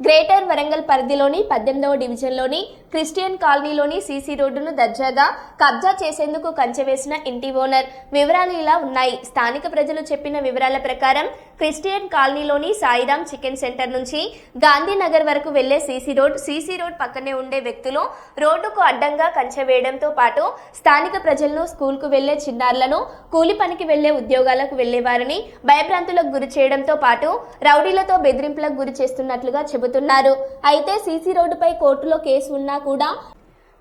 Greater Warangal పరిధిలోని పద్దెనిమిదవ డివిజన్లోని క్రిస్టియన్ కాలనీలోని సీసీ రోడ్డును దర్జాగా కబ్జా చేసేందుకు కంచె వేసిన ఇంటి ఓనర్. వివరాలు ఇలా ఉన్నాయి. స్థానిక ప్రజలు చెప్పిన వివరాల ప్రకారం క్రిస్టియన్ కాలనీలోని సాయిరామ్ చికెన్ సెంటర్ నుంచి గాంధీనగర్ వరకు వెళ్ళే సీసీ రోడ్ సీసీ రోడ్ పక్కనే ఉండే వ్యక్తులు రోడ్డుకు అడ్డంగా కంచె వేయడంతో పాటు స్థానిక ప్రజలను స్కూల్కు వెళ్ళే చిన్నారులను కూలి పనికి వెళ్ళే ఉద్యోగాలకు వెళ్ళేవారిని భయభ్రాంతులకు గురి చేయడంతో పాటు రౌడీలతో బెదిరింపులకు గురి చేస్తున్నట్లుగా చెబుతున్నారు. అయితే సీసీ రోడ్డుపై కోర్టులో కేసు ఉన్నా కూడా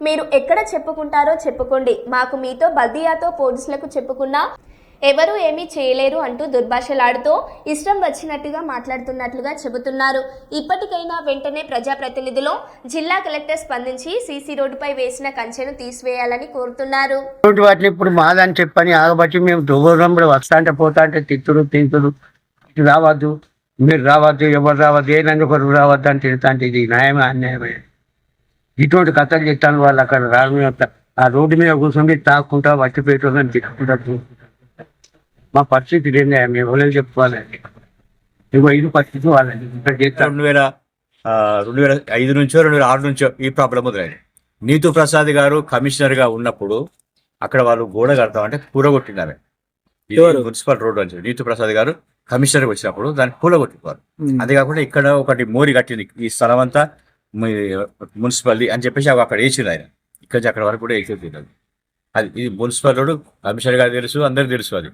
మీరు ఎక్కడ చెప్పుకుంటారో చెప్పుకోండి. మాకు మీతో బల్దియాతో పోలీసులకు చెప్పుకున్నా ఎవరూ ఏమీ చేయలేరు అంటూ దుర్భాషలాడుతూ ఇష్టం వచ్చినట్టుగా మాట్లాడుతున్నట్లుగా చెబుతున్నారు. ఇప్పటికైనా వెంటనే ప్రజాప్రతినిధులు జిల్లా కలెక్టర్ స్పందించి సీసీ రోడ్డుపై వేసిన కంచెను తీసివేయాలని కోరుతున్నారు. వాటిని ఇప్పుడు మాదని చెప్పని ఆగబట్టి మేము దూరం వస్తా అంటే పోతా అంటే తిట్టుడు తింటుడు. రావద్దు మీరు రావద్దు ఎవరు రావద్దు ఏ నన్ను ఒకరు రావద్దు అని తిడతా అంటే ఇది న్యాయమే అన్యాయమే? ఇటువంటి కథలు చెప్తాను వాళ్ళు అక్కడ రావడం యొక్క ఆ రోడ్డు మీద కూర్చొని తాక్కుంటా వచ్చి పెట్టాలని తిట్టుకుంటా. మా పరిస్థితి ఏంది మేము ఎవరైనా చెప్పుకోవాలండి ఇగో ఇది పరిస్థితి ఇక్కడ చేస్తాను రెండు వేల రెండు వేల ఐదు నుంచో రెండు వేల ఆరు నుంచో ఈ ప్రాబ్లం మొదలైంది. నీతు ప్రసాద్ గారు కమిషనర్గా ఉన్నప్పుడు అక్కడ వాళ్ళు గోడ కడతామంటే కూరగొట్టినారు? మున్సిపల్ రోడ్ అని చెప్పి నీతు ప్రసాద్ గారు కమిషనర్ వచ్చినప్పుడు దాన్ని కూలగొట్టిపోరు అది కాకుండా ఇక్కడ ఒకటి మోరి కట్టింది ఈ స్థలం అంతా. మీ మున్సిపల్ అని చెప్పేసి అవి అక్కడ వేసింది ఆయన. ఇక్కడ నుంచి అక్కడ వరకు కూడా వేసేది అది అది ఇది మున్సిపల్ రోడ్ కమిషనర్ గారు తెలుసు అందరికి తెలుసు అది.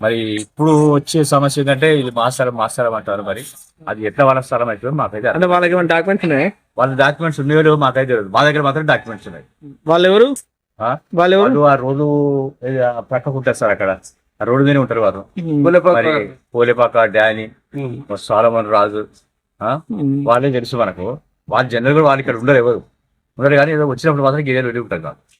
మరి ఇప్పుడు వచ్చే సమస్య ఏంటంటే ఇది మా స్థలం మా స్థలం అంటారు మరి. అది ఎట్లా వాళ్ళ స్థలం అవుతుందో మాకైతే అంటే వాళ్ళకి ఏమైనా డాక్యుమెంట్స్ ఉన్నాయి? వాళ్ళ డాక్యుమెంట్స్ ఉన్నాయో లేవో మాకైతే తెలియదు మా దగ్గర మాత్రం డాక్యుమెంట్స్ ఉన్నాయి. వాళ్ళు ఎవరు ఆ? వాళ్ళు ఎవరు ఆ ఆ పక్కకు ఉంటారు సార్ అక్కడ. ఆ రోడ్డు మీద ఉంటారు వారు మరి పోలేపాక డాని సాలమన్ రాజు ఆ? వాళ్ళే తెలుసు మనకు. వాళ్ళు జనరల్గా వాళ్ళు ఇక్కడ ఉండరు ఎవరు. ఉండరు కానీ ఏదో వచ్చినప్పుడు మాత్రం గిరియలు వెళ్ళి ఉంటారు కాదు.